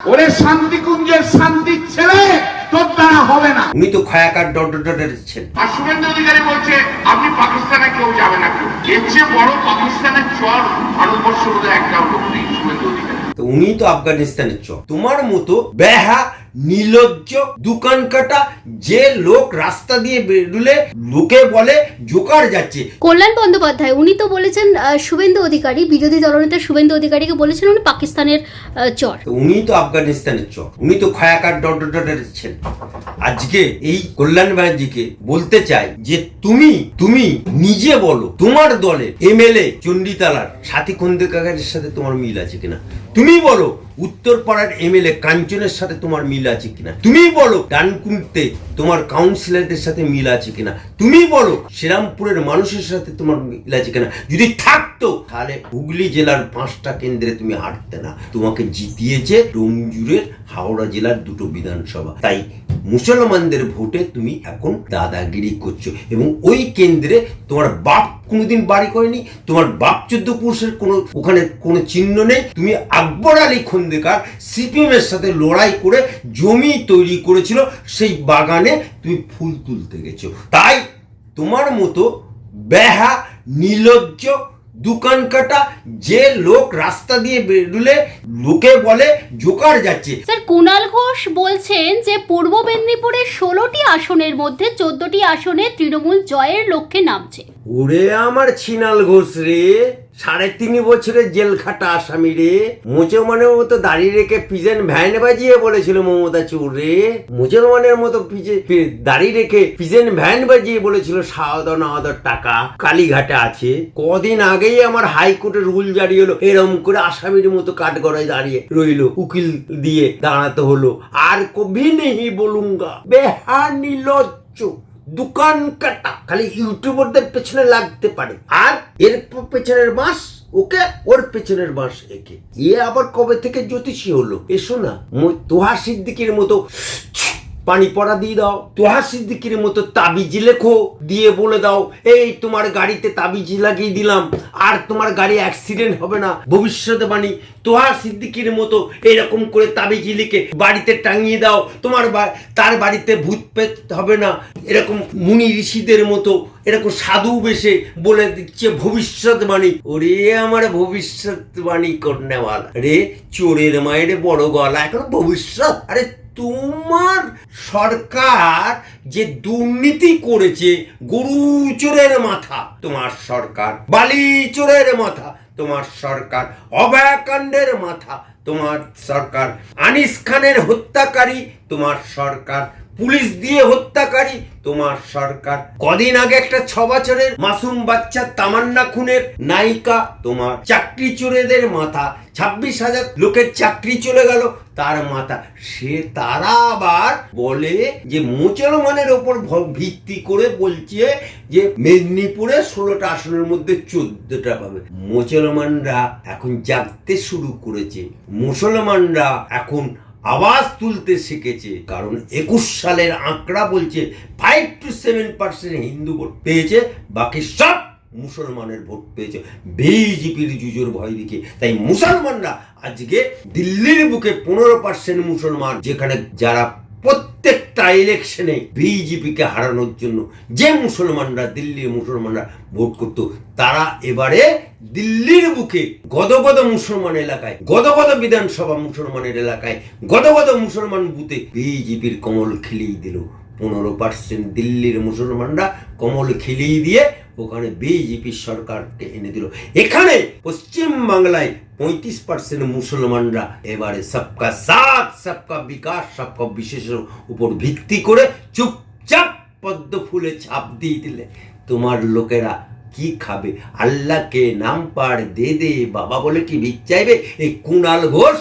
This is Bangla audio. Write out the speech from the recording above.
ওরে শান্তিকুঞ্জের শান্তির ছেলে তোর দ্বারা হবে না। উনি তো খয়াকার ডট ডট দিচ্ছেন আর শুভেন্দু অধিকারী বলছে আপনি পাকিস্তানে কেউ যাবে না কেউ। এর চেয়ে বড় পাকিস্তানের চর ভারতবর্ষ একটা একটাও লোক নেই শুভেন্দু অধিকারী তো উনি তো আফগানিস্তানের চ তোমার মতো বেহা নির্লজ্জ দোকান কাটা যে লোক রাস্তা দিয়ে বেরুলে লোকে বলে জোকার যাচ্ছে। কল্যাণ বন্দ্যোপাধ্যায় উনি তো বলেছেন শুভেন্দু অধিকারী বিরোধী দলনেতা শুভেন্দু অধিকারীকে বলেছেন উনি পাকিস্তানের চর। উনি তো আফগানিস্তানের চ উনি তো খয়াকার ডট ডট ডটের ছেলে। আজকে এই কল্যাণ ব্যানার্জিকে বলতে চাই যে তুমি তুমি নিজে বলো তোমার দলের এমএলএ চণ্ডীতালার সাথী খন্দকারের সাথে তোমার মিল আছে কিনা? তুমি বলো উত্তরপাড়ার এমএলএ কাঞ্চনের সাথে তোমার মিল আছে কিনা? তুমি বলো, ডানকুনিতে তোমার কাউন্সিলরদের সাথে মিল আছে কিনা? তুমি বলো, শ্রীরামপুরের মানুষের সাথে তোমার মিল আছে কিনা? যদি থাকতো, তাহলে হুগলি জেলার পাঁচটা কেন্দ্রে তুমি হাঁটতে না। তোমাকে জিতিয়েছে ডোমজুরের হাওড়া জেলার দুটো বিধানসভা। তাই মুসলমানদের ভোটে তুমি এখন দাদাগিরি করছ। এবং ওই কেন্দ্রে তোমার বাপ কোনোদিন বাড়ি করেনি, তোমার বাপ চোদ্দ পুরুষের কোনো, ওখানে কোনো চিহ্ন নেই। তুমি আকবর আলী খন্দেকার সিপিএম এর সাথে লড়াই করে জমি তৈরি করেছিল, সেই বাগানে তুমি ফুল তুলতে গেছো। তাই তোমার মতো বেহা নির্লজ্জ দোকান কাটা যে লোক রাস্তা দিয়ে বেরুলে লোকে বলে জোকার যাচ্ছে। স্যার কুনাল ঘোষ বলছেন যে পূর্ব মেদিনীপুরের ষোলোটি আসনের মধ্যে চোদ্দটি আসনে তৃণমূল জয়ের লক্ষ্যে নামছে। ওরে আমার ছিনাল ঘোষ রে। সাড়ে তিন বছরের জেল খাটা আসামি রে। মুসলমানের মতো দাঁড়িয়ে রেখে পিজেন ভ্যান বাজিয়ে বলেছিল মমতা চুর রে। মুসলমানের মতো দাঁড়িয়ে রেখে পিজেন ভ্যান বাজিয়ে বলেছিল সাওদা টাকা। কালীঘাটে আছে। কদিন আগেই আমার হাইকোর্টের রুল জারি হলো। এরম করে আসামির মতো কাঠগড়ায় দাঁড়িয়ে রইল। উকিল দিয়ে দাঁড়াতে হলো। আর কবি নেই বলুঙ্গা। বেহা নির্লজ্জ দোকান কাটা। খালি ইউটিউবারদের পেছনে লাগতে পারে। আর এর পেছনের মাস ওকে, ওর পেছনের মাস একে। ইয়ে আবার কবে থেকে জ্যোতিষী হলো? এসো না। তোহা সিদ্দিকির মতো পানি পড়া দিয়ে দাও। তোহা সিদ্দিকির মতো তাবিজ লেখো, দিয়ে বলে দাও, এই তোমার গাড়িতে তাবিজ লাগিয়ে দিলাম, আর তোমার গাড়ি অ্যাক্সিডেন্ট হবে না, ভবিষ্যতে বাণী। তোহা সিদ্দিকির মতো এরকম করে তাবিজ লিখে বাড়িতে টাঙিয়ে দাও, তোমার তার বাড়িতে ভূত পেত হবে না। এরকম মুনি ঋষিদের মতো, এরকম সাধু বেশে বলে দিচ্ছে ভবিষ্যৎবাণী ওরে আমার ভবিষ্যৎবাণী কন্যাওয়াল রে চোরের মায়ের বড় গলা, এখন ভবিষ্যৎ? আরে তোমার সরকার যে দুর্নীতি করেছে, গরু চোরের মাথা, তোমার সরকার। বালি চোরের মাথা, তোমার সরকার। অভয়াকাণ্ডের মাথা, তোমার সরকার। আনিস খানের হত্যাকারী তোমার সরকার পুলিশ দিয়ে হত্যাকারী। তোমার সরকার কদিন আগে একটা ছ বছরের মাসুম বাচ্চা তামান্না খুনের নায়িকা। তোমার চাকরি চোরেদের মাথা। ছাব্বিশ হাজার লোকের চাকরি চলে গেল, তার মাথা। সে তারা আবার বলে যে মুসলমানের ওপর ভিত্তি করে বলছে যে, মেদিনীপুরে ষোলোটা আসনের মধ্যে চোদ্দটা পাবে। মুসলমানরা এখন জাগতে শুরু করেছে। মুসলমানরা এখন আওয়াজ তুলতে শিখেছে। কারণ একুশ সালের আঁকড়া বলছে five two seven percent Hindu vote পেয়েছে, বাকি সব মুসলমানের ভোট পেয়েছে। বিজেপির জুজোর ভয় দিকে তাই মুসলমানরা আজকে দিল্লির বুকে পনেরো পার্সেন্ট মুসলমান, যেখানে যারা প্রত্যেকটা ইলেকশনে বিজেপিকে হারানোর জন্য যে মুসলমানরা, দিল্লির মুসলমানরা ভোট করতো, তারা এবারে দিল্লির বুকে গদগদ মুসলমান এলাকায়, গদগদ বিধানসভা মুসলমানের এলাকায়, গদগদ মুসলমান বুথে বিজেপির কমল খেলিয়ে দিল। পনেরো পার্সেন্ট দিল্লির মুসলমানরা কমল খেলিয়ে দিয়ে ওখানে বিজেপি সরকারকে এনে দিল। এখানে পশ্চিম বাংলায় পঁয়ত্রিশ পার্সেন্ট মুসলমানরা এবারে সবকা সাথ, সবকা বিকাশ, সবকা বিশেষের উপর ভিত্তি করে চুপচাপ পদ্ম ফুলে ছাপ দিয়ে দিলে। তোমার লোকেরা কি খাবে? আল্লাহকে নাম পার দে দে, বাবা বলে কি ভিক চাইবে? এই কুণাল ঘোষ